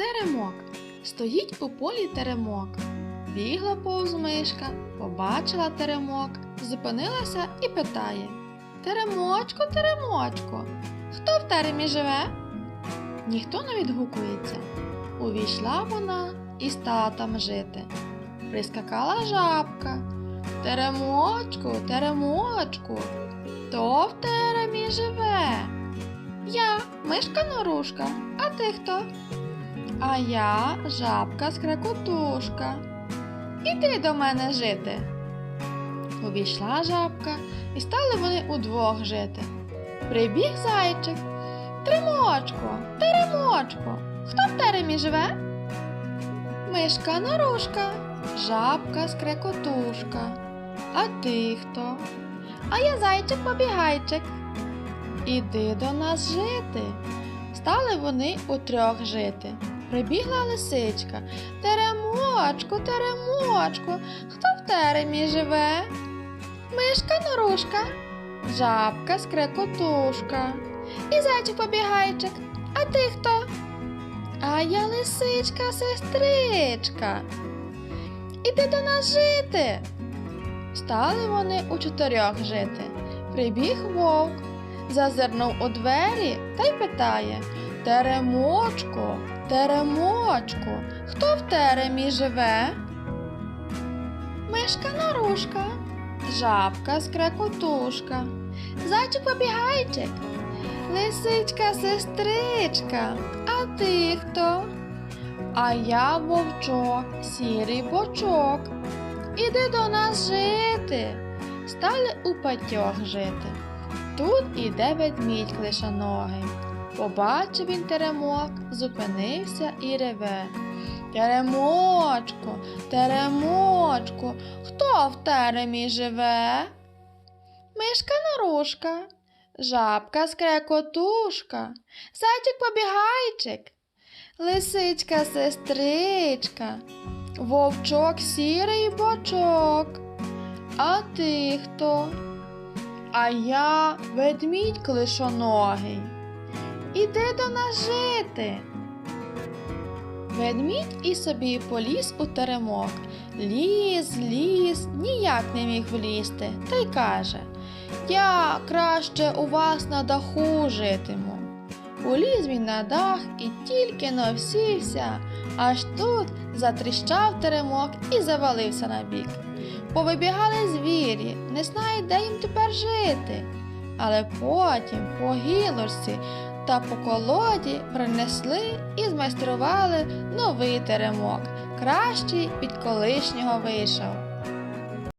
Теремок. Стоїть у полі теремок. Бігла повз мишка, побачила теремок, зупинилася і питає: Теремочко, теремочко, хто в теремі живе? Ніхто не відгукується. Увійшла вона і стала там жити. Прискакала жабка. Теремочку, теремочку, хто в теремі живе? Я, мишка норушка, а ти хто? А я жабка скрекотушка. Іди до мене жити. Увійшла жабка, і стали вони удвох жити. Прибіг зайчик. Тримочко, теремочко, хто в теремі живе? Мишка норушка, жабка скрекотушка. А ти хто? А я зайчик побігайчик. Іди до нас жити. Стали вони утрьох жити. Прибігла лисичка. Теремочку, теремочку, хто в теремі живе? Мишка норушка, жабка скрекотушка. І зайчик побігайчик. А ти хто? А я лисичка, сестричка. Іди до нас жити. Стали вони у чотирьох жити. Прибіг вовк, зазирнув у двері та й питає Теремочко, теремочко, хто в теремі живе? Мишка норушка, жабка скрекотушка, зайчик побігайчик, лисичка сестричка, а ти хто? А я вовчок, сірий бочок. Іди до нас жити. Стали у патьох жити. Тут іде ведмідь клишоногий. Побачив він теремок, зупинився і реве. Теремочку, теремочку, хто в теремі живе? Мишка норушка, жабка скрекотушка, зайчик побігайчик, лисичка сестричка, вовчок сірий бочок. А ти хто? А я ведмідь клишоногий. Іди до нас жити. Ведмідь і собі поліз у теремок. Ліз, ліз, ніяк не міг влізти, та й каже Я краще у вас на даху житиму. Уліз він на дах і тільки навсівся, аж тут затріщав теремок і завалився на бік. Повибігали звірі, не знають, де їм тепер жити. Але потім по гілочці та по колоді принесли і змайстрували новий теремок, кращий від колишнього вийшов.